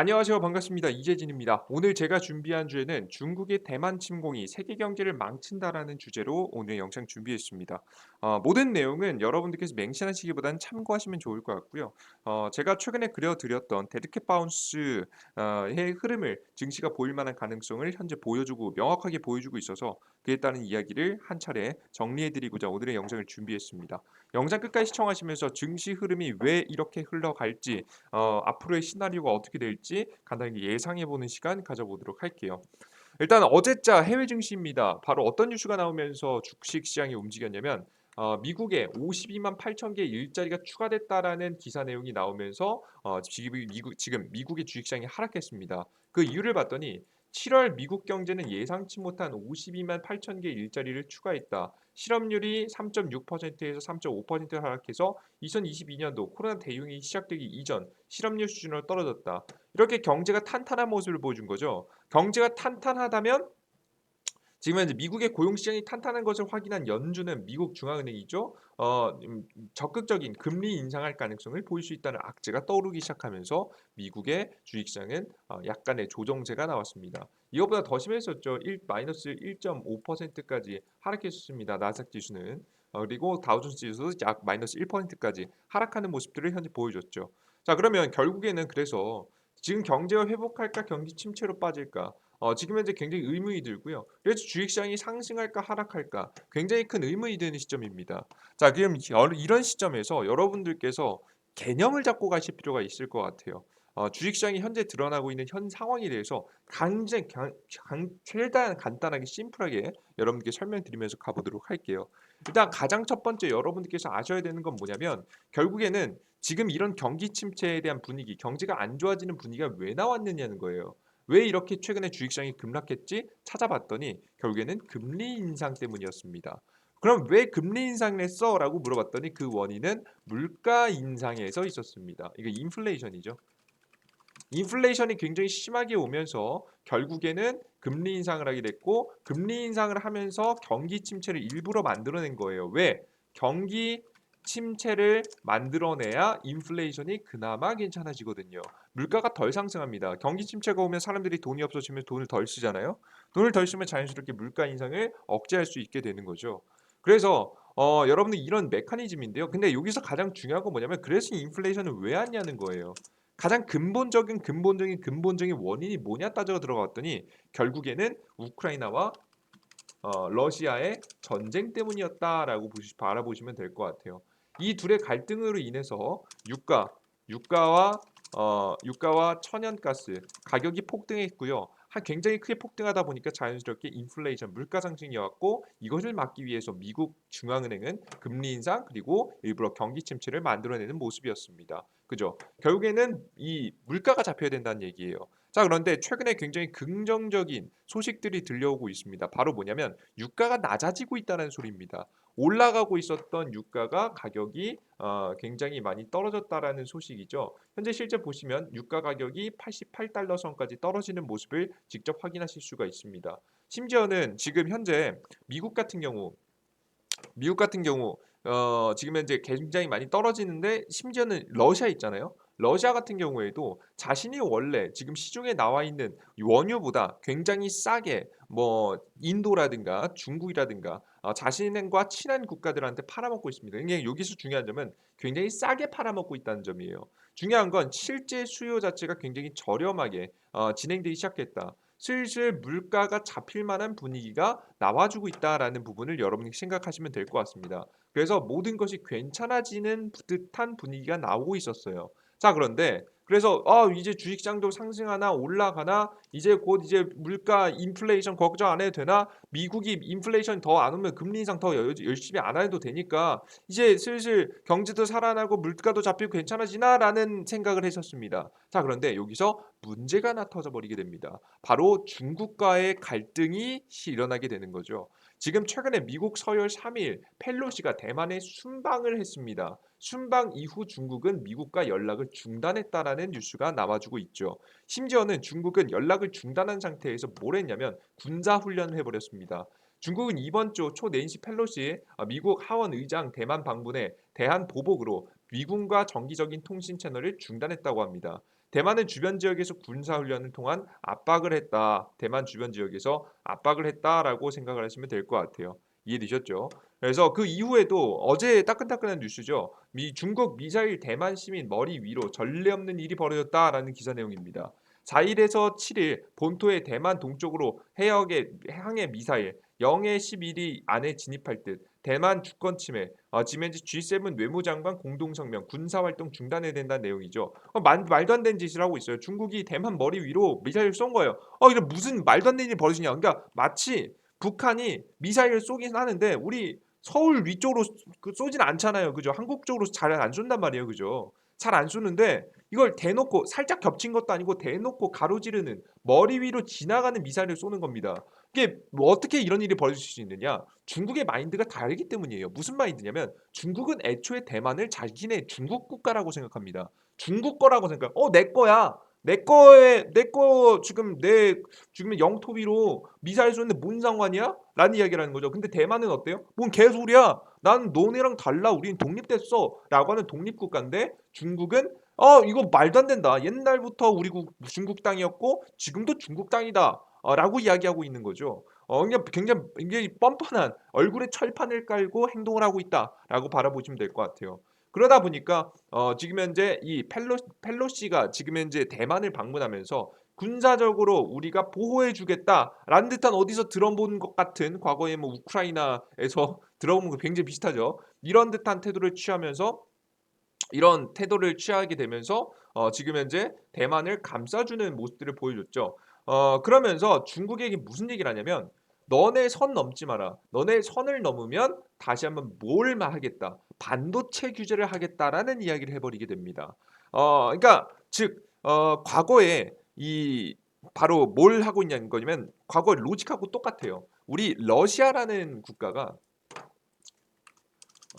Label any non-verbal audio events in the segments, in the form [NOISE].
안녕하세요. 반갑습니다. 이재진입니다. 오늘 제가 준비한 주제는 중국의 대만 침공이 세계 경제를 망친다라는 주제로 오늘 영상 준비했습니다. 어, 모든 내용은 여러분들께서 맹신하시기보다는 참고하시면 좋을 것 같고요. 어, 제가 최근에 그려드렸던 데드캣 바운스의 흐름을 증시가 보일 만한 가능성을 현재 보여주고 명확하게 보여주고 있어서 그에 따른 이야기를 한 차례 정리해드리고자 오늘의 영상을 준비했습니다. 영상 끝까지 시청하시면서 증시 흐름이 왜 이렇게 흘러갈지 어, 앞으로의 시나리오가 어떻게 될지 간단히 예상해보는 시간 가져보도록 할게요. 일단 어제자 해외 증시입니다. 바로 어떤 뉴스가 나오면서 주식 시장이 움직였냐면 어, 미국에 52만 8천 개 일자리가 추가됐다라는 기사 내용이 나오면서 어, 지금, 미국, 지금 미국의 주식시장이 하락했습니다. 그 이유를 봤더니 7월 미국 경제는 예상치 못한 52만 8천 개 일자리를 추가했다. 실업률이 3.6%에서 3.5% 하락해서 2022년도 코로나 대응이 시작되기 이전 실업률 수준으로 떨어졌다. 이렇게 경제가 탄탄한 모습을 보여준 거죠. 경제가 탄탄하다면 지금 현재 미국의 고용 시장이 탄탄한 것을 확인한 연준은 미국 중앙은행이죠. 어, 음, 적극적인 금리 인상할 가능성을 보일 수 있다는 악재가 떠오르기 시작하면서 미국의 주식시장은 어, 약간의 조정세가 나왔습니다. 이것보다 더 심했었죠. 1, 마이너스 1.5%까지 하락했었습니다. 나스닥 지수는. 어, 그리고 다우존스 지수도 약 마이너스 1%까지 하락하는 모습들을 현재 보여줬죠. 자 그러면 결국에는 그래서 지금 경제가 회복할까 경기 침체로 빠질까 어, 지금 현재 굉장히 의문이 들고요. 그래서 주식시장이 상승할까 하락할까 굉장히 큰 의문이 드는 시점입니다. 자, 그럼 이런 시점에서 여러분들께서 개념을 잡고 가실 필요가 있을 것 같아요. 어, 주식시장이 현재 드러나고 있는 현 상황에 대해서 굉장히 강, 강, 최대한 간단하게 심플하게 여러분께 설명드리면서 가보도록 할게요. 일단 가장 첫 번째 여러분들께서 아셔야 되는 건 뭐냐면 결국에는 지금 이런 경기 침체에 대한 분위기, 경제가 안 좋아지는 분위기가 왜 나왔느냐는 거예요. 왜 이렇게 최근에 주식시장이 급락했지? 찾아봤더니 결국에는 금리 인상 때문이었습니다. 그럼 왜 금리 인상을 했어? 라고 물어봤더니 그 원인은 물가 인상에서 있었습니다. 이거 인플레이션이죠. 인플레이션이 굉장히 심하게 오면서 결국에는 금리 인상을 하게 됐고 금리 인상을 하면서 경기 침체를 일부러 만들어낸 거예요. 왜? 경기 침체를 만들어내야 인플레이션이 그나마 괜찮아지거든요. 물가가 덜 상승합니다. 경기 침체가 오면 사람들이 돈이 없어지면 돈을 덜 쓰잖아요. 돈을 덜 쓰면 자연스럽게 물가 인상을 억제할 수 있게 되는 거죠. 그래서 어, 여러분들 이런 메커니즘인데요. 근데 여기서 가장 중요한 건 뭐냐면 그래서 인플레이션은 왜 왔냐는 거예요. 가장 근본적인 근본적인 근본적인 원인이 뭐냐 따져 들어갔더니 결국에는 우크라이나와 어, 러시아의 전쟁 때문이었다라고 보시, 바라보시면 될 것 같아요. 이 둘의 갈등으로 인해서 유가, 유가와 어, 유가와 천연가스 가격이 폭등했고요. 한 굉장히 크게 폭등하다 보니까 자연스럽게 인플레이션 물가 상승이 왔고 이것을 막기 위해서 미국 중앙은행은 금리 인상 그리고 일부러 경기 침체를 만들어내는 모습이었습니다. 그죠? 결국에는 이 물가가 잡혀야 된다는 얘기예요. 자, 그런데 최근에 굉장히 긍정적인 소식들이 들려오고 있습니다. 바로 뭐냐면 유가가 낮아지고 있다는 소리입니다. 올라가고 있었던 유가가 가격이 어, 굉장히 많이 떨어졌다라는 소식이죠. 현재 실제 보시면 유가 가격이 88달러 선까지 떨어지는 모습을 직접 확인하실 수가 있습니다. 심지어는 지금 현재 미국 같은 경우 미국 같은 경우 어, 지금 현재 굉장히 많이 떨어지는데 심지어는 러시아 있잖아요. 러시아 같은 경우에도 자신이 원래 지금 시중에 나와 있는 원유보다 굉장히 싸게 뭐 인도라든가 중국이라든가 어, 자신과 친한 국가들한테 팔아먹고 있습니다. 이게 여기서 중요한 점은 굉장히 싸게 팔아먹고 있다는 점이에요. 중요한 건 실제 수요 자체가 굉장히 저렴하게 어, 진행되기 시작했다. 슬슬 물가가 잡힐 만한 분위기가 나와주고 있다라는 부분을 여러분이 생각하시면 될 것 같습니다. 그래서 모든 것이 괜찮아지는 듯한 분위기가 나오고 있었어요. 자, 그런데 그래서 아, 이제 주식시장도 상승하나 올라가나 이제 곧 이제 물가 인플레이션 걱정 안 해도 되나 미국이 인플레이션 더 안 오면 금리 인상 더 열심히 안 해도 되니까 이제 슬슬 경제도 살아나고 물가도 잡히고 괜찮아지나라는 생각을 했었습니다. 자 그런데 여기서 문제가 하나 터져 버리게 됩니다. 바로 중국과의 갈등이 일어나게 되는 거죠. 지금 최근에 미국 서열 3일 펠로시가 대만에 순방을 했습니다. 순방 이후 중국은 미국과 연락을 중단했다라는 뉴스가 나와주고 있죠. 심지어는 중국은 연락을 중단한 상태에서 뭘 했냐면 군사 훈련을 해버렸습니다. 중국은 이번 주 초 낸시 펠로시 미국 하원 의장 대만 방문에 대한 보복으로 미군과 정기적인 통신 채널을 중단했다고 합니다. 대만은 주변 지역에서 군사 훈련을 통한 압박을 했다. 대만 주변 지역에서 압박을 했다라고 생각을 하시면 될 것 같아요. 이해되셨죠? 그래서 그 이후에도 어제 따끈따끈한 뉴스죠. 미 중국 미사일 대만 시민 머리 위로 전례 없는 일이 벌어졌다라는 기사 내용입니다. 4일에서 7일 본토의 대만 동쪽으로 해역의 항해 미사일 0에 11이 안에 진입할 듯 대만 주권 침해, 어, 현재 G7 외무장관 공동성명 군사활동 중단해야 된다는 내용이죠. 어, 말, 말도 안 되는 짓을 하고 있어요. 중국이 대만 머리 위로 미사일 쏜 거예요. 어, 이게 무슨 말도 안 되는 일이 벌어지냐. 그러니까 마치 북한이 미사일을 쏘긴 하는데 우리 서울 위쪽으로 그 쏘진 않잖아요. 그죠? 한국 쪽으로 잘 안 쏜단 말이에요. 그죠? 잘 안 쏘는데 이걸 대놓고 살짝 겹친 것도 아니고 대놓고 가로지르는 머리 위로 지나가는 미사일을 쏘는 겁니다. 이게 뭐 어떻게 이런 일이 벌어질 수 있느냐? 중국의 마인드가 다르기 때문이에요. 무슨 마인드냐면 중국은 애초에 대만을 자기네 중국 국가라고 생각합니다. 중국 거라고 생각. 어, 내 거야. 내 거에 내 거 지금 내 지금 영토 위로 미사일 쏘는데 뭔 상관이야? 라는 이야기를 하는 거죠. 근데 대만은 어때요? 뭔 개소리야? 난 너네랑 달라. 우린 독립됐어. 라고 하는 독립국가인데 중국은 어 이거 말도 안 된다. 옛날부터 우리 국 중국 땅이었고 지금도 중국 땅이다. 어, 라고 이야기하고 있는 거죠. 어, 그냥 굉장히 굉장히 뻔뻔한 얼굴에 철판을 깔고 행동을 하고 있다라고 바라보시면 될 것 같아요. 그러다 보니까 어, 지금 현재 이 펠로 펠로시가 지금 현재 대만을 방문하면서 군사적으로 우리가 보호해 주겠다라는 듯한 어디서 들어본 것 같은 과거에 뭐 우크라이나에서 [LAUGHS] 들어본 거 굉장히 비슷하죠. 이런 듯한 태도를 취하면서 이런 태도를 취하게 되면서 어, 지금 현재 대만을 감싸주는 모습들을 보여줬죠. 어, 그러면서 중국에게 무슨 얘기를 하냐면 너네 선 넘지 마라. 너네 선을 넘으면 다시 한번 뭘 하겠다. 반도체 규제를 하겠다라는 이야기를 해버리게 됩니다. 어, 그러니까 즉 어, 과거에 이 바로 뭘 하고 있냐는 거냐면 과거 로직하고 똑같아요. 우리 러시아라는 국가가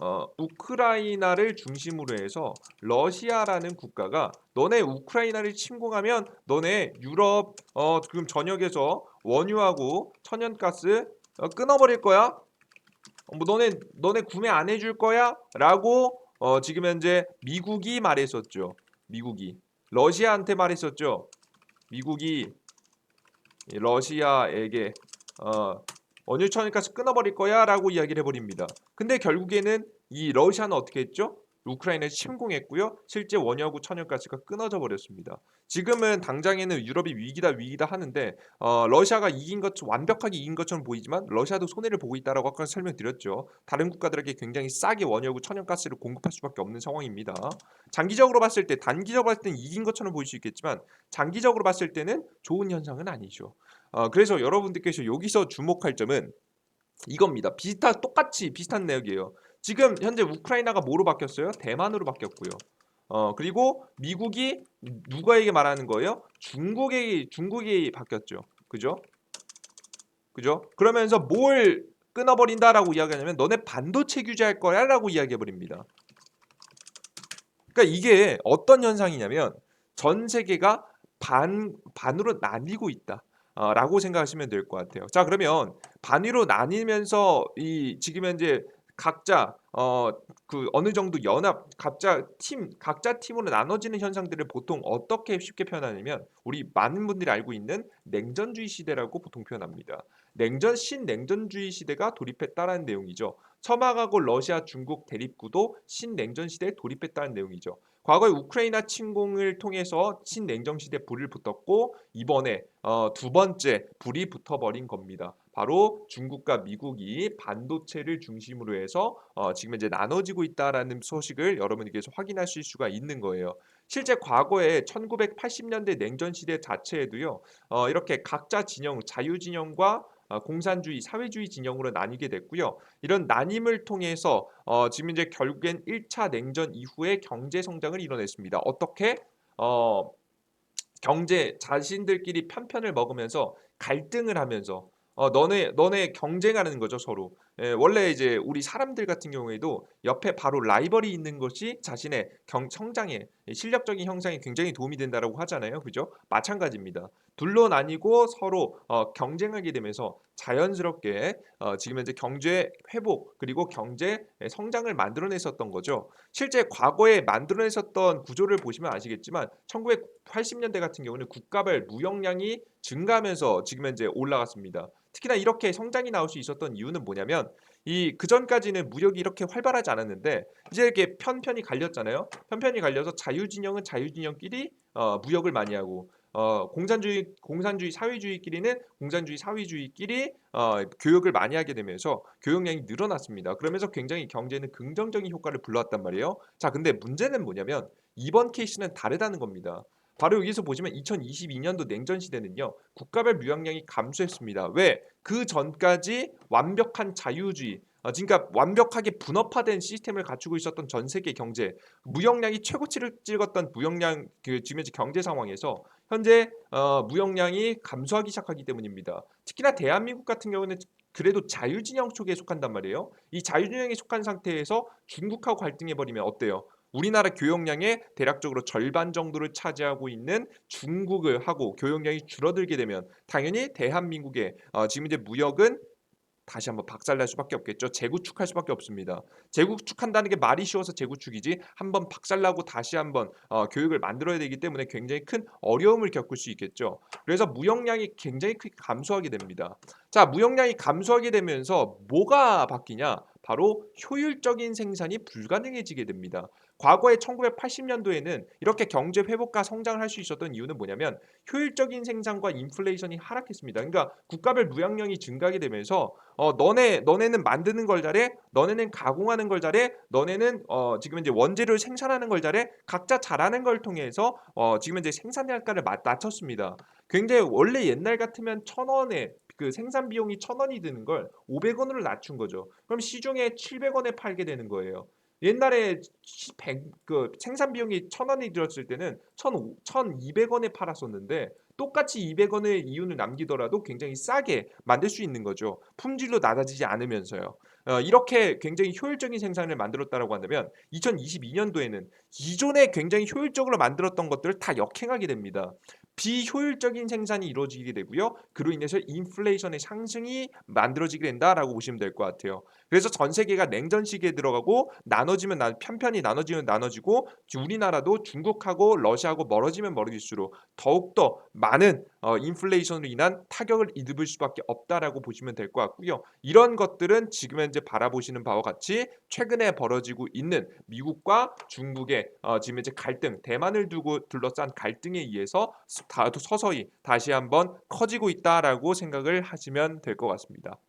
어, 우크라이나를 중심으로 해서 러시아라는 국가가 너네 우크라이나를 침공하면 너네 유럽 어, 지금 전역에서 원유하고 천연가스 어, 끊어버릴 거야. 어, 뭐 너네 너네 구매 안 해줄 거야?라고 어, 지금 현재 미국이 말했었죠. 미국이 러시아한테 말했었죠. 미국이 러시아에게 어, 원유 천연가스 끊어버릴 거야 라고 이야기를 해버립니다. 근데 결국에는 이 러시아는 어떻게 했죠? 우크라이나를 침공했고요. 실제 원유하고 천연가스가 끊어져 버렸습니다. 지금은 당장에는 유럽이 위기다 위기다 하는데 어, 러시아가 이긴 것 완벽하게 이긴 것처럼 보이지만 러시아도 손해를 보고 있다라고 아까 설명드렸죠. 다른 국가들에게 굉장히 싸게 원유하고 천연가스를 공급할 수밖에 없는 상황입니다. 장기적으로 봤을 때 단기적으로 봤을 때는 이긴 것처럼 보일 수 있겠지만 장기적으로 봤을 때는 좋은 현상은 아니죠. 어, 그래서 여러분들께서 여기서 주목할 점은 이겁니다. 비슷한 똑같이 비슷한 내용이에요. 지금 현재 우크라이나가 뭐로 바뀌었어요? 대만으로 바뀌었고요. 어 그리고 미국이 누가에게 말하는 거예요? 중국에 중국이 바뀌었죠. 그죠? 그죠? 그러면서 뭘 끊어버린다라고 이야기하냐면 너네 반도체 규제할 거야라고 이야기해 버립니다. 그러니까 이게 어떤 현상이냐면 전 세계가 반 반으로 나뉘고 있다. 어, 라고 생각하시면 될 것 같아요. 자, 그러면 반위로 나뉘면서 이 지금 현재 각자 어 그 어느 정도 연합 각자 팀 각자 팀으로 나눠지는 현상들을 보통 어떻게 쉽게 표현하냐면 우리 많은 분들이 알고 있는 냉전주의 시대라고 보통 표현합니다. 냉전 신냉전주의 시대가 돌입했다라는 내용이죠. 서방하고 러시아 중국 대립구도 신냉전 시대에 돌입했다는 내용이죠. 과거에 우크라이나 침공을 통해서 신냉전 시대 불을 붙었고 이번에 어, 두 번째 불이 붙어버린 겁니다. 바로 중국과 미국이 반도체를 중심으로 해서 어, 지금 이제 나눠지고 있다라는 소식을 여러분께서 확인하실 수가 있는 거예요. 실제 과거에 1980년대 냉전 시대 자체에도요. 어, 이렇게 각자 진영 자유 진영과 어, 공산주의, 사회주의 진영으로 나뉘게 됐고요. 이런 나님을 통해서 어, 지금 이제 결국엔 1차 냉전 이후에 경제 성장을 이뤄냈습니다. 어떻게? 어, 경제 자신들끼리 편편을 먹으면서 갈등을 하면서 어, 너네 너네 경쟁하는 거죠 서로. 예 원래 이제 우리 사람들 같은 경우에도 옆에 바로 라이벌이 있는 것이 자신의 경 성장에 이 실력적인 형상에 굉장히 도움이 된다라고 하잖아요. 그죠? 마찬가지입니다. 둘로 나뉘고 서로 어 경쟁하게 되면서 자연스럽게 어 지금 현재 경제 회복 그리고 경제 의 성장을 만들어냈었던 거죠. 실제 과거에 만들어냈었던 구조를 보시면 아시겠지만 1980 년대 같은 경우는 국가별 무역량이 증가하면서 지금 현재 올라갔습니다. 특히나 이렇게 성장이 나올 수 있었던 이유는 뭐냐면 이 그전까지는 무역이 이렇게 활발하지 않았는데 이제 이렇게 편편이 갈렸잖아요. 편편이 갈려서 자유진영은 자유진영끼리 어 무역을 많이 하고 어 공산주의 공산주의 사회주의끼리는 공산주의 사회주의끼리 어 교역을 많이 하게 되면서 교역량이 늘어났습니다. 그러면서 굉장히 경제에는 긍정적인 효과를 불러왔단 말이에요. 자 근데 문제는 뭐냐면 이번 케이스는 다르다는 겁니다. 바로 여기서 보시면 2022 년도 냉전 시대는요. 국가별 무역량이 감소했습니다. 왜? 그 전까지 완벽한 자유주의 어 그러니까 완벽하게 분업화된 시스템을 갖추고 있었던 전 세계 경제 무역량이 최고치를 찍었던 무역량 그 지금 현재 경제 상황에서 현재 어 무역량이 감소하기 시작하기 때문입니다. 특히나 대한민국 같은 경우는 그래도 자유진영 쪽에 속한단 말이에요. 이 자유진영에 속한 상태에서 중국하고 갈등해 버리면 어때요? 우리나라 교역량의 대략적으로 절반 정도를 차지하고 있는 중국을 하고 교역량이 줄어들게 되면 당연히 대한민국의 어 지금 이제 무역은 다시 한번 박살날 수밖에 없겠죠. 재구축할 수밖에 없습니다. 재구축한다는 게 말이 쉬워서 재구축이지 한번 박살나고 다시 한번 어 교역을 만들어야 되기 때문에 굉장히 큰 어려움을 겪을 수 있겠죠. 그래서 무역량이 굉장히 크게 감소하게 됩니다. 자 무역량이 감소하게 되면서 뭐가 바뀌냐? 바로 효율적인 생산이 불가능해지게 됩니다. 과거에 1980 년도에는 이렇게 경제 회복과 성장을 할 수 있었던 이유는 뭐냐면 효율적인 생산과 인플레이션이 하락했습니다. 그러니까 국가별 무역량이 증가하게 되면서 어 너네 너네는 만드는 걸 잘해. 너네는 가공하는 걸 잘해. 너네는 어 지금 이제 원재료를 생산하는 걸 잘해. 각자 잘하는 걸 통해서 어 지금 현재 생산 단가를 맞 낮췄습니다. 굉장히 원래 옛날 같으면 1,000원에 그 생산 비용이 1,000원이 드는 걸500 원으로 낮춘 거죠. 그럼 시중에 700 원에 팔게 되는 거예요. 옛날에 시100 그 생산 비용이 1,000원이 들었을 때는 1,000 1,200 원에 팔았었는데 똑같이 200 원의 이윤을 남기더라도 굉장히 싸게 만들 수 있는 거죠. 품질도 낮아지지 않으면서요. 어 이렇게 굉장히 효율적인 생산을 만들었다라고 한다면 2022 년도에는 기존에 굉장히 효율적으로 만들었던 것들을 다 역행하게 됩니다. 비효율적인 생산이 이루어지게 되고요. 그로 인해서 인플레이션의 상승이 만들어지게 된다라고 보시면 될 것 같아요. 그래서 전 세계가 냉전 시기에 들어가고 나눠지면 나 편편이 나눠지면 나눠지고 우리나라도 중국하고 러시아하고 멀어지면 멀어질수록 더욱더 많은 어 인플레이션으로 인한 타격을 입을 수밖에 없다라고 보시면 될 것 같고요. 이런 것들은 지금 현재 바라보시는 바와 같이 최근에 벌어지고 있는 미국과 중국의 어 지금 현재 갈등, 대만을 두고 둘러싼 갈등에 의해서 다 서서히 다시 한번 커지고 있다라고 생각을 하시면 될 것 같습니다.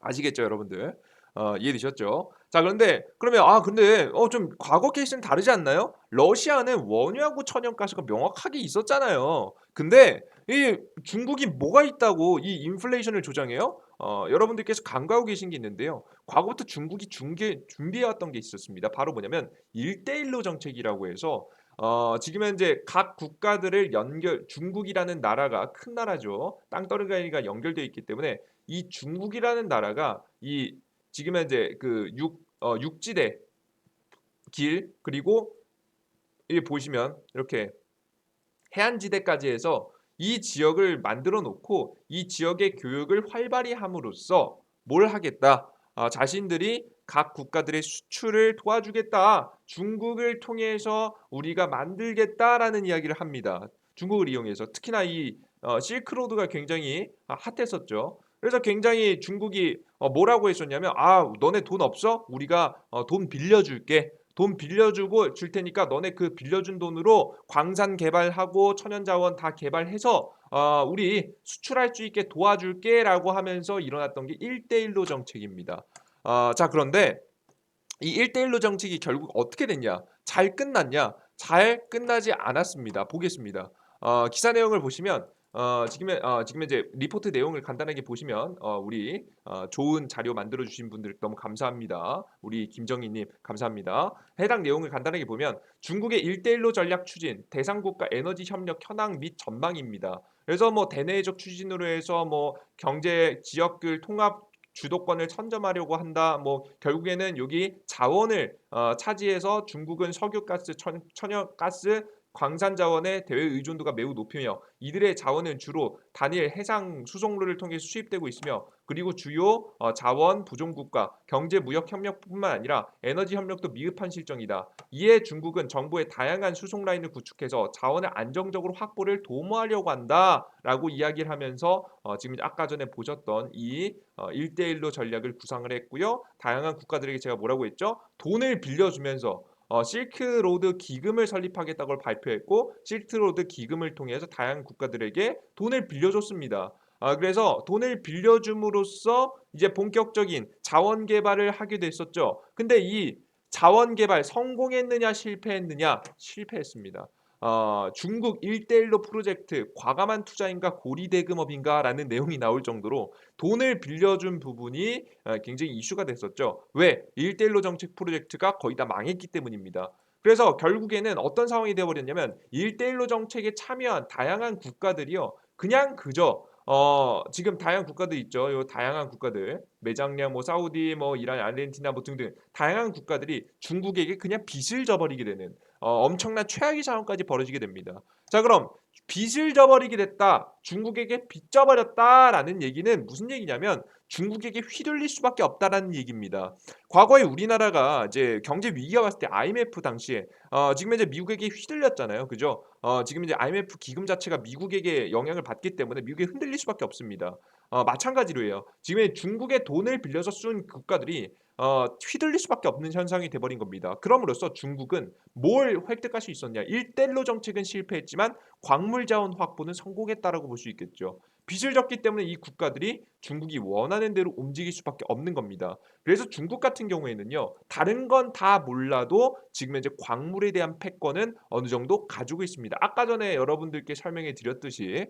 아시겠죠, 여러분들? 어 이해되셨죠? 자 그런데 그러면 아 근데 어 좀 과거 케이스는 다르지 않나요? 러시아는 원유하고 천연가스가 명확하게 있었잖아요. 근데 이 중국이 뭐가 있다고 이 인플레이션을 조장해요? 어 여러분들께서 간과하고 계신 게 있는데요. 과거부터 중국이 중계 준비해 왔던 게 있었습니다. 바로 뭐냐면 1:1로 정책이라고 해서 어 지금 현재 각 국가들을 연결 중국이라는 나라가 큰 나라죠. 땅덩어리가 연결되어 있기 때문에 이 중국이라는 나라가 이 지금 현재 그 육 어 육지대 길 그리고 여기 보시면 이렇게 해안지대까지 해서 이 지역을 만들어 놓고 이 지역의 교역을 활발히 함으로써 뭘 하겠다. 아 자신들이 각 국가들의 수출을 도와주겠다. 중국을 통해서 우리가 만들겠다라는 이야기를 합니다. 중국을 이용해서 특히나 이 어 실크로드가 굉장히 아 핫했었죠. 그래서 굉장히 중국이 어 뭐라고 했었냐면 "아 너네 돈 없어? 우리가 어돈 빌려줄게. 돈 빌려주고 줄 테니까 너네 그 빌려준 돈으로 광산 개발하고 천연자원 다 개발해서 어 우리 수출할 수 있게 도와줄게."라고 하면서 일어났던 게 1:1로 정책입니다. 어 자 그런데 이 1:1로 정책이 결국 어떻게 됐냐? 잘 끝났냐? 잘 끝나지 않았습니다. 보겠습니다. 어 기사 내용을 보시면 어 지금 어 지금 현재 리포트 내용을 간단하게 보시면 어 우리 어 좋은 자료 만들어 주신 분들 너무 감사합니다. 우리 김정희 님 감사합니다. 해당 내용을 간단하게 보면 중국의 1:1로 전략 추진, 대상 국가 에너지 협력 현황 및 전망입니다. 그래서 뭐 대내적 추진으로 해서 뭐 경제 지역들 통합 주도권을 선점하려고 한다. 뭐 결국에는 여기 자원을 어, 차지해서 중국은 석유가스, 천, 천연가스 광산 자원의 대외 의존도가 매우 높으며 이들의 자원은 주로 단일 해상 수송로를 통해 수입되고 있으며 그리고 주요 어, 자원 부족 국가 경제 무역 협력뿐만 아니라 에너지 협력도 미흡한 실정이다. 이에 중국은 정부의 다양한 수송 라인을 구축해서 자원을 안정적으로 확보를 도모하려고 한다라고 이야기를 하면서 어, 지금 아까 전에 보셨던 이 어, 1대1로 전략을 구상을 했고요. 다양한 국가들에게 제가 뭐라고 했죠? 돈을 빌려주면서 어, 실크로드 기금을 설립하겠다고 발표했고 실크로드 기금을 통해서 다양한 국가들에게 돈을 빌려줬습니다. 아, 그래서 돈을 빌려줌으로써 이제 본격적인 자원 개발을 하게 됐었죠. 근데 이 자원 개발 성공했느냐 실패했느냐 실패했습니다. 어, 중국 1대1로 프로젝트 과감한 투자인가 고리대금업인가 라는 내용이 나올 정도로 돈을 빌려준 부분이 어, 굉장히 이슈가 됐었죠. 왜? 1대1로 정책 프로젝트가 거의 다 망했기 때문입니다. 그래서 결국에는 어떤 상황이 되어버렸냐면 1대1로 정책에 참여한 다양한 국가들이요. 그냥 그저 어 지금 다양한 국가들 있죠. 요 다양한 국가들 매장량 뭐 사우디 뭐 이란 아르헨티나 뭐 등등 다양한 국가들이 중국에게 그냥 빚을 져버리게 되는 어, 엄청난 최악의 상황까지 벌어지게 됩니다. 자 그럼 빚을 져버리게 됐다. 중국에게 빚 져버렸다라는 얘기는 무슨 얘기냐면 중국에게 휘둘릴 수밖에 없다라는 얘기입니다. 과거에 우리나라가 이제 경제 위기가 왔을 때 IMF 당시에 어, 지금 이제 미국에게 휘둘렸잖아요. 그죠? 어, 지금 이제 IMF 기금 자체가 미국에게 영향을 받기 때문에 미국에 흔들릴 수밖에 없습니다. 어, 마찬가지로 해요. 지금 중국의 돈을 빌려서 쓴 국가들이 어, 휘둘릴 수밖에 없는 현상이 돼버린 겁니다. 그럼으로써 중국은 뭘 획득할 수 있었냐? 일대일로 정책은 실패했지만 광물 자원 확보는 성공했다라고 볼 수 있겠죠. 빚을 졌기 때문에 이 국가들이 중국이 원하는 대로 움직일 수밖에 없는 겁니다. 그래서 중국 같은 경우에는요, 다른 건 다 몰라도 지금 현재 광물에 대한 패권은 어느 정도 가지고 있습니다. 아까 전에 여러분들께 설명해 드렸듯이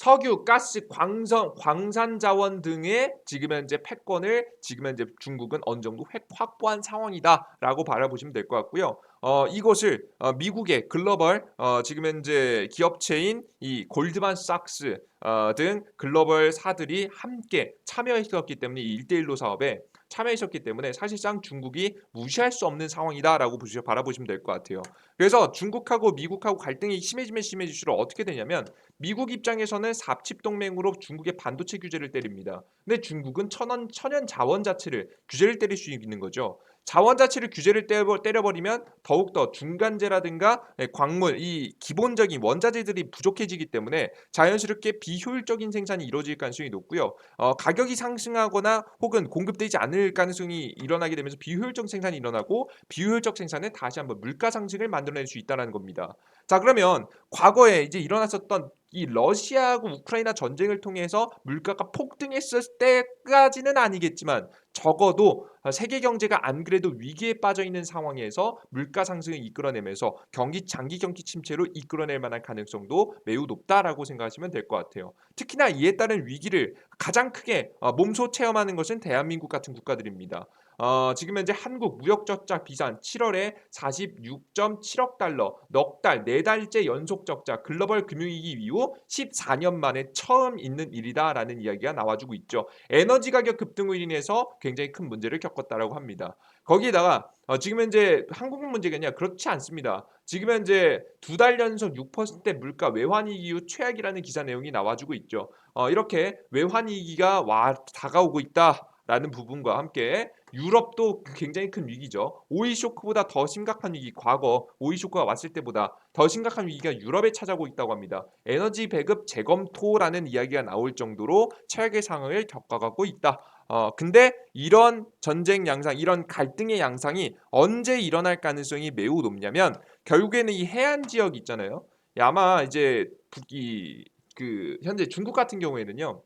석유, 가스, 광선, 광산 자원 등의 지금 현재 패권을 지금 현재 중국은 어느 정도 확보한 상황이다라고 바라보시면 될 것 같고요. 어, 이것을 어, 미국의 글로벌 어, 지금 현재 기업체인 이 골드만삭스 어, 등 글로벌 사들이 함께 참여했었기 때문에 이 1대1로 사업에 참여하셨기 때문에 사실상 중국이 무시할 수 없는 상황이다라고 보시, 바라보시면 될 것 같아요. 그래서 중국하고 미국하고 갈등이 심해지면 심해질수록 어떻게 되냐면 미국 입장에서는 삽집 동맹으로 중국의 반도체 규제를 때립니다. 근데 중국은 천연, 천연 자원 자체를 규제를 때릴 수 있는 거죠. 자원 자체를 규제를 때려버리면 더욱더 중간재라든가 예, 광물 이 기본적인 원자재들이 부족해지기 때문에 자연스럽게 비효율적인 생산이 이루어질 가능성이 높고요. 어, 가격이 상승하거나 혹은 공급되지 않을 가능성이 일어나게 되면서 비효율적 생산이 일어나고 비효율적 생산은 다시 한번 물가 상승을 만들어낼 수 있다는 겁니다. 자 그러면 과거에 이제 일어났었던 이 러시아하고 우크라이나 전쟁을 통해서 물가가 폭등했을 때까지는 아니겠지만 적어도 세계 경제가 안 그래도 위기에 빠져 있는 상황에서 물가 상승을 이끌어내면서 경기 장기 경기 침체로 이끌어낼 만한 가능성도 매우 높다라고 생각하시면 될 것 같아요. 특히나 이에 따른 위기를 가장 크게 어, 몸소 체험하는 것은 대한민국 같은 국가들입니다. 어, 지금 현재 한국 무역 적자 비산 7월에 46.7억 달러, 넉 달, 네 달째 연속 적자, 글로벌 금융위기 이후 14년 만에 처음 있는 일이다라는 이야기가 나와주고 있죠. 에너지 가격 급등으로 인해서 굉장히 큰 문제를 겪었다라고 합니다. 거기에다가 어, 지금 현재 한국 문제겠냐? 그렇지 않습니다. 지금 현재 두 달 연속 6%대 물가 외환위기 이후 최악이라는 기사 내용이 나와주고 있죠. 어, 이렇게 외환위기가 와 다가오고 있다. 라는 부분과 함께 유럽도 굉장히 큰 위기죠. 오일 쇼크보다 더 심각한 위기, 과거 오일 쇼크가 왔을 때보다 더 심각한 위기가 유럽에 찾아오고 있다고 합니다. 에너지 배급 재검토라는 이야기가 나올 정도로 최악의 상황을 겪어가고 있다. 어, 근데 이런 전쟁 양상, 이런 갈등의 양상이 언제 일어날 가능성이 매우 높냐면 결국에는 이 해안 지역 있잖아요. 아마 이제 북이 그 현재 중국 같은 경우에는요.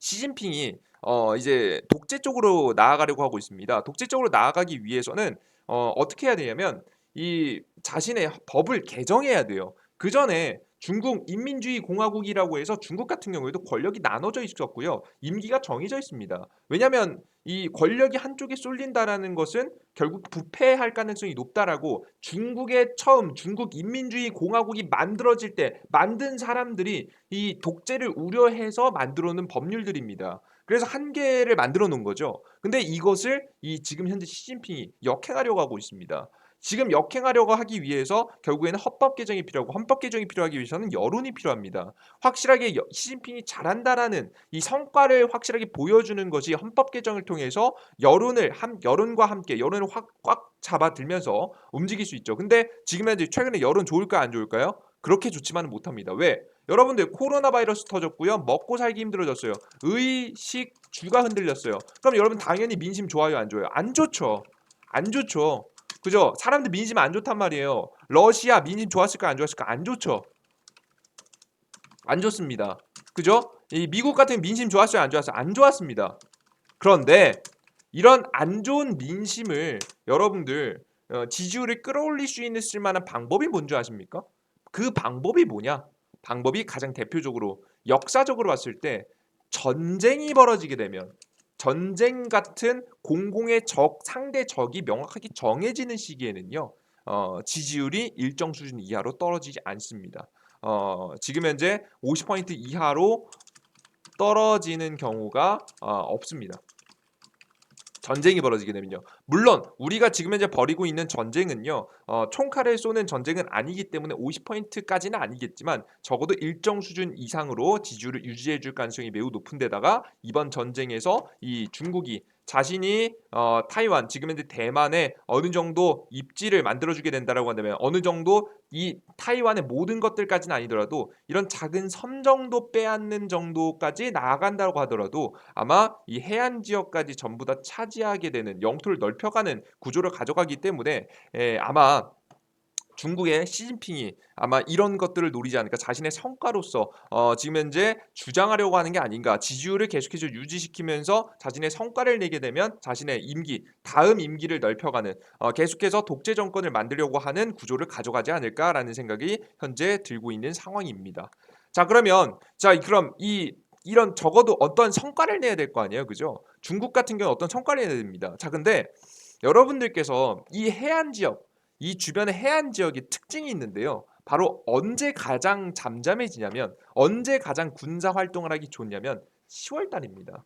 시진핑이 어 이제 독재 쪽으로 나아가려고 하고 있습니다. 독재 쪽으로 나아가기 위해서는 어 어떻게 해야 되냐면 이 자신의 법을 개정해야 돼요. 그 전에 중국 인민주의 공화국이라고 해서 중국 같은 경우에도 권력이 나눠져 있었고요. 임기가 정해져 있습니다. 왜냐하면 이 권력이 한쪽에 쏠린다라는 것은 결국 부패할 가능성이 높다라고 중국의 처음 중국 인민주의 공화국이 만들어질 때 만든 사람들이 이 독재를 우려해서 만들어 놓은 법률들입니다. 그래서 한계를 만들어 놓은 거죠. 근데 이것을 이 지금 현재 시진핑이 역행하려고 하고 있습니다. 지금 역행하려고 하기 위해서 결국에는 헌법 개정이 필요하고 헌법 개정이 필요하기 위해서는 여론이 필요합니다. 확실하게 여- 시진핑이 잘한다라는 이 성과를 확실하게 보여주는 것이 헌법 개정을 통해서 여론을 함 여론과 함께 여론을 확 꽉 잡아들면서 움직일 수 있죠. 근데 지금 현재 최근에 여론 좋을까요, 안 좋을까요? 그렇게 좋지만은 못합니다. 왜? 여러분들 코로나 바이러스 터졌고요. 먹고 살기 힘들어졌어요. 의식 주가 흔들렸어요. 그럼 여러분 당연히 민심 좋아요, 안 좋아요? 안 좋죠. 안 좋죠. 그죠? 사람들 민심 안 좋단 말이에요. 러시아 민심 좋았을까 안 좋았을까? 안 좋죠. 안 좋습니다. 그죠? 이 미국 같은 민심 좋았어요, 안 좋았어요? 안 좋았습니다. 그런데 이런 안 좋은 민심을 여러분들 어, 지지율을 끌어올릴 수 있는 쓸만한 방법이 뭔지 아십니까? 그 방법이 뭐냐? 방법이 가장 대표적으로 역사적으로 봤을 때 전쟁이 벌어지게 되면 전쟁 같은 공공의 적 상대 적이 명확하게 정해지는 시기에는요 어, 지지율이 일정 수준 이하로 떨어지지 않습니다. 어, 지금 현재 50% 이하로 떨어지는 경우가 어, 없습니다. 전쟁이 벌어지게 되면요. 물론 우리가 지금 현재 벌이고 있는 전쟁은요. 어, 총칼을 쏘는 전쟁은 아니기 때문에 50%까지는 아니겠지만 적어도 일정 수준 이상으로 지지율을 유지해 줄 가능성이 매우 높은 데다가 이번 전쟁에서 이 중국이 자신이 어, 타이완 지금 현재 대만에 어느 정도 입지를 만들어 주게 된다라고 한다면 어느 정도 이 타이완의 모든 것들까지는 아니더라도 이런 작은 섬 정도 빼앗는 정도까지 나아간다고 하더라도 아마 이 해안 지역까지 전부 다 차지하게 되는 영토를 넓혀가는 구조를 가져가기 때문에 에, 아마 중국의 시진핑이 아마 이런 것들을 노리지 않을까 자신의 성과로서 어, 지금 현재 주장하려고 하는 게 아닌가 지지율을 계속해서 유지시키면서 자신의 성과를 내게 되면 자신의 임기 다음 임기를 넓혀가는 어, 계속해서 독재 정권을 만들려고 하는 구조를 가져가지 않을까라는 생각이 현재 들고 있는 상황입니다. 자 그러면 자 그럼 이 이런 적어도 어떤 성과를 내야 될 거 아니에요, 그죠? 중국 같은 경우 는 어떤 성과를 내야 됩니다. 자 근데 여러분들께서 이 해안 지역 이 주변의 해안 지역이 특징이 있는데요. 바로 언제 가장 잠잠해지냐면 언제 가장 군사 활동을 하기 좋냐면 10월 달입니다.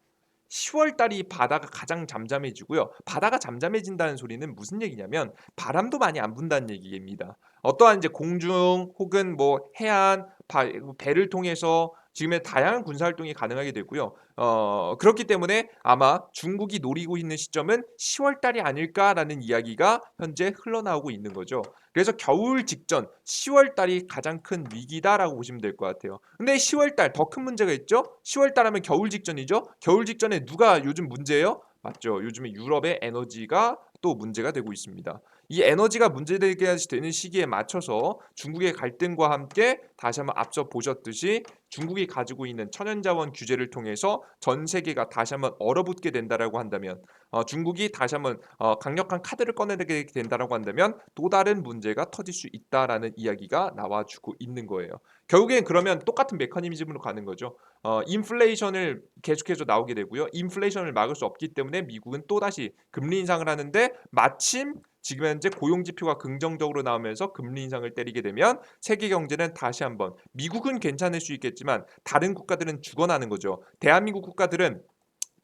10월 달이 바다가 가장 잠잠해지고요. 바다가 잠잠해진다는 소리는 무슨 얘기냐면 바람도 많이 안 분다는 얘기입니다. 어떠한 이제 공중 혹은 뭐 해안 바- 배를 통해서 지금의 다양한 군사 활동이 가능하게 되고요. 어, 그렇기 때문에 아마 중국이 노리고 있는 시점은 10월 달이 아닐까라는 이야기가 현재 흘러나오고 있는 거죠. 그래서 겨울 직전 10월 달이 가장 큰 위기다라고 보시면 될 것 같아요. 근데 10월 달 더 큰 문제가 있죠? 10월 달 하면 겨울 직전이죠? 겨울 직전에 누가 요즘 문제예요? 맞죠. 요즘에 유럽의 에너지가 또 문제가 되고 있습니다. 이 에너지가 문제되게 되는 시기에 맞춰서 중국의 갈등과 함께 다시 한번 앞서 보셨듯이 중국이 가지고 있는 천연자원 규제를 통해서 전 세계가 다시 한번 얼어붙게 된다라고 한다면 어, 중국이 다시 한번 어, 강력한 카드를 꺼내게 된다라고 한다면 또 다른 문제가 터질 수 있다라는 이야기가 나와주고 있는 거예요. 결국엔 그러면 똑같은 메커니즘으로 가는 거죠. 어, 인플레이션을 계속해서 나오게 되고요. 인플레이션을 막을 수 없기 때문에 미국은 또 다시 금리 인상을 하는데 마침 지금 현재 고용 지표가 긍정적으로 나오면서 금리 인상을 때리게 되면 세계 경제는 다시 한번 미국은 괜찮을 수 있겠지만 다른 국가들은 죽어나는 거죠. 대한민국 국가들은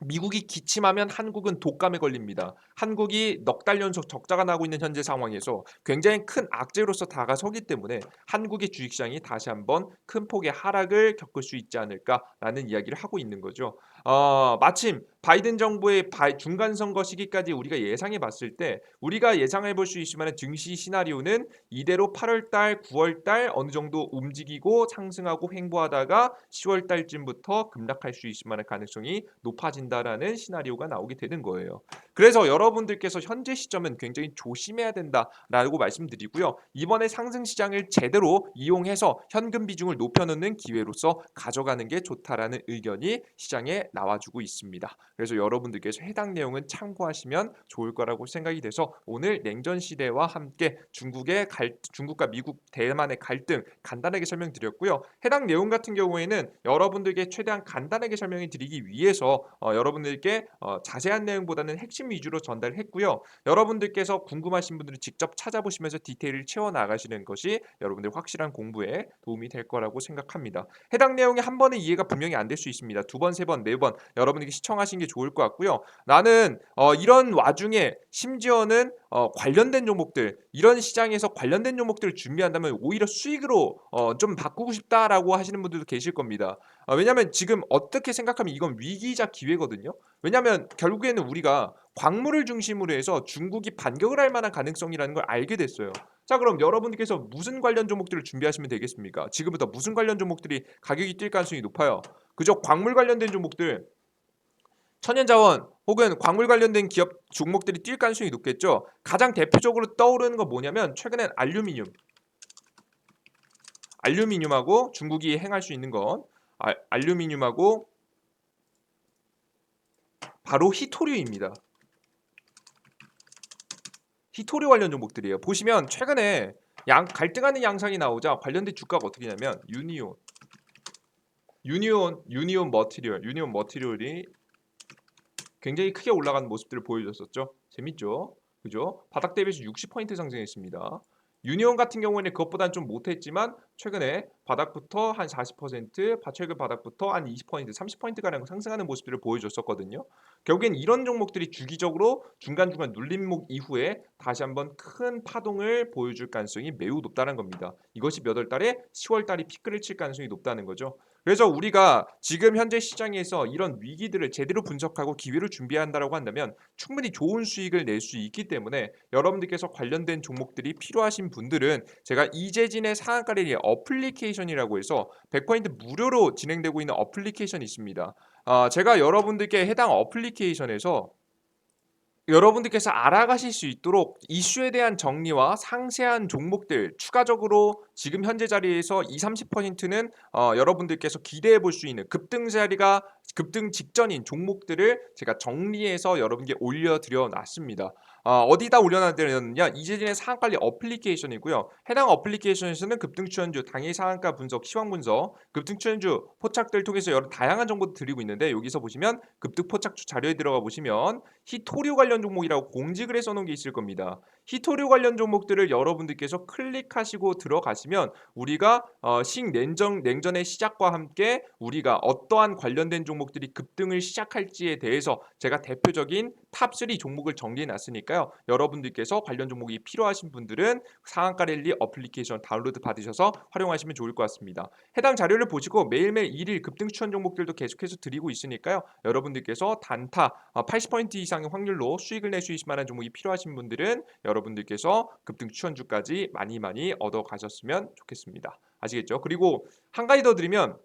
미국이 기침하면 한국은 독감에 걸립니다. 한국이 넉 달 연속 적자가 나고 있는 현재 상황에서 굉장히 큰 악재로서 다가서기 때문에 한국의 주식시장이 다시 한번 큰 폭의 하락을 겪을 수 있지 않을까라는 이야기를 하고 있는 거죠. 어, 마침 바이든 정부의 바- 중간 선거 시기까지 우리가 예상해 봤을 때 우리가 예상해 볼 수 있을 만한 증시 시나리오는 이대로 8월 달, 9월 달 어느 정도 움직이고 상승하고 횡보하다가 10월 달쯤부터 급락할 수 있을 만한 가능성이 높아진다라는 시나리오가 나오게 되는 거예요. 그래서 여러분들께서 현재 시점은 굉장히 조심해야 된다라고 말씀드리고요. 이번에 상승 시장을 제대로 이용해서 현금 비중을 높여 놓는 기회로서 가져가는 게 좋다라는 의견이 시장에 나와주고 있습니다. 그래서 여러분들께서 해당 내용은 참고하시면 좋을 거라고 생각이 돼서 오늘 냉전 시대와 함께 중국의 갈, 중국과 미국 대만의 갈등 간단하게 설명드렸고요. 해당 내용 같은 경우에는 여러분들께 최대한 간단하게 설명해 드리기 위해서 어, 여러분들께 어, 자세한 내용보다는 핵심 위주로 전달했고요. 여러분들께서 궁금하신 분들은 직접 찾아보시면서 디테일을 채워 나가시는 것이 여러분들 확실한 공부에 도움이 될 거라고 생각합니다. 해당 내용이 한 번에 이해가 분명히 안 될 수 있습니다. 두 번, 세 번, 네번 여러분들께 시청하시는 게 좋을 것 같고요. 나는 어, 이런 와중에 심지어는 어, 관련된 종목들 이런 시장에서 관련된 종목들을 준비한다면 오히려 수익으로 어, 좀 바꾸고 싶다라고 하시는 분들도 계실 겁니다. 어, 왜냐하면 지금 어떻게 생각하면 이건 위기이자 기회거든요. 왜냐하면 결국에는 우리가 광물을 중심으로 해서 중국이 반격을 할 만한 가능성이라는 걸 알게 됐어요. 자 그럼 여러분들께서 무슨 관련 종목들을 준비하시면 되겠습니까? 지금부터 무슨 관련 종목들이 가격이 뛸 가능성이 높아요. 그저 광물 관련된 종목들 천연자원 혹은 광물 관련된 기업 종목들이 뛸 가능성이 높겠죠. 가장 대표적으로 떠오르는 건 뭐냐면 최근엔 알루미늄, 알루미늄하고 중국이 행할 수 있는 건 알, 알루미늄하고 바로 히토류입니다. 히토류 관련 종목들이에요. 보시면 최근에 양 갈등하는 양상이 나오자 관련된 주가가 어떻게 되냐면 유니온, 유니온, 유니온 머티리얼, 유니온 머티리얼이 굉장히 크게 올라가는 모습들을 보여줬었죠. 재밌죠? 그죠? 바닥 대비해서 60포인트 상승했습니다. 유니온 같은 경우에는 그것보다는 좀 못했지만 최근에 바닥부터 한 40%, 최근 바닥부터 한 20%, 30% 가량 상승하는 모습들을 보여줬었거든요. 결국엔 이런 종목들이 주기적으로 중간중간 눌림목 이후에 다시 한번 큰 파동을 보여줄 가능성이 매우 높다는 겁니다. 이것이 몇 월 달에 10월 달이 피크를 칠 가능성이 높다는 거죠. 그래서 우리가 지금 현재 시장에서 이런 위기들을 제대로 분석하고 기회를 준비한다라고 한다면 충분히 좋은 수익을 낼 수 있기 때문에 여러분들께서 관련된 종목들이 필요하신 분들은 제가 이재진의 상한가리 어플리케이션이라고 해서 100포인트 무료로 진행되고 있는 어플리케이션이 있습니다. 어, 제가 여러분들께 해당 어플리케이션에서 여러분들께서 알아가실 수 있도록 이슈에 대한 정리와 상세한 종목들 추가적으로 지금 현재 자리에서 2, 30%는 어, 여러분들께서 기대해 볼 수 있는 급등 자리가 급등 직전인 종목들을 제가 정리해서 여러분께 올려드려 놨습니다. 어, 디다 올려놨느냐 이재진의 상한관리 어플리케이션이고요. 해당 어플리케이션에서는 급등 추천주, 당일 상한가 분석, 시황 분석, 급등 추천주 포착들 통해서 여러 다양한 정보도 드리고 있는데 여기서 보시면 급등 포착주 자료에 들어가 보시면 히토류 관련 종목이라고 공직을 해서 놓은 게 있을 겁니다. 히토류 관련 종목들을 여러분들께서 클릭하시고 들어가시면 우리가 어, 식냉전 냉전의 시작과 함께 우리가 어떠한 관련된 종목들이 급등을 시작할지에 대해서 제가 대표적인 탑3 종목을 정리해 놨으니까요. 여러분들께서 관련 종목이 필요하신 분들은 상한가 랠리 어플리케이션 다운로드 받으셔서 활용하시면 좋을 것 같습니다. 해당 자료를 보시고 매일매일 일일 급등 추천 종목들도 계속해서 드리고 있으니까요. 여러분들께서 단타 80포인트 어, 이상의 확률로 수익을 낼 수 있을 만한 종목이 필요하신 분들은 여러분 들께서 급등 추천주까지 많이 많이 얻어 가셨으면 좋겠습니다. 아시겠죠? 그리고 한 가지 더 드리면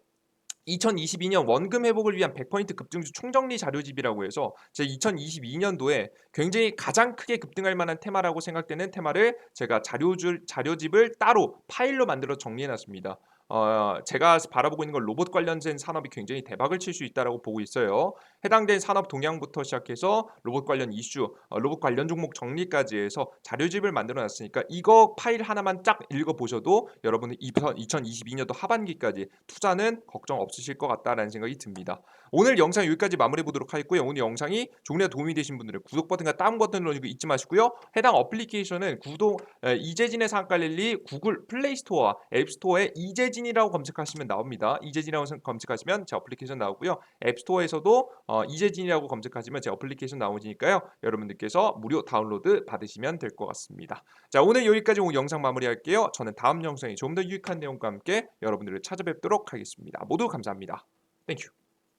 2022년 원금 회복을 위한 100포인트 급등주 총정리 자료집이라고 해서 제 2022년도에 굉장히 가장 크게 급등할 만한 테마라고 생각되는 테마를 제가 자료줄 자료집을 따로 파일로 만들어 정리해 놨습니다. 어, 제가 바라보고 있는 건 로봇 관련된 산업이 굉장히 대박을 칠 수 있다라고 보고 있어요. 해당된 산업 동향부터 시작해서 로봇 관련 이슈, 어, 로봇 관련 종목 정리까지 해서 자료집을 만들어 놨으니까 이거 파일 하나만 쫙 읽어 보셔도 여러분이 2022년도 하반기까지 투자는 걱정 없으실 것 같다라는 생각이 듭니다. 오늘 영상 여기까지 마무리해 보도록 하겠고요. 오늘 영상이 조금이라도 도움이 되신 분들은 구독 버튼과 다운 버튼 눌러주고 잊지 마시고요. 해당 어플리케이션은 구독 에, 이재진의 상관관리 구글 플레이 스토어와 앱 스토어에 이재진이라고 검색하시면 나옵니다. 이재진이라고 검색하시면 제 어플리케이션 나오고요. 앱 스토어에서도 어, 이재진이라고 검색하시면 제 어플리케이션 나오니까요. 여러분들께서 무료 다운로드 받으시면 될 것 같습니다. 자 오늘 여기까지 오늘 영상 마무리할게요. 저는 다음 영상에 좀 더 유익한 내용과 함께 여러분들을 찾아뵙도록 하겠습니다. 모두 감사합니다. 땡큐.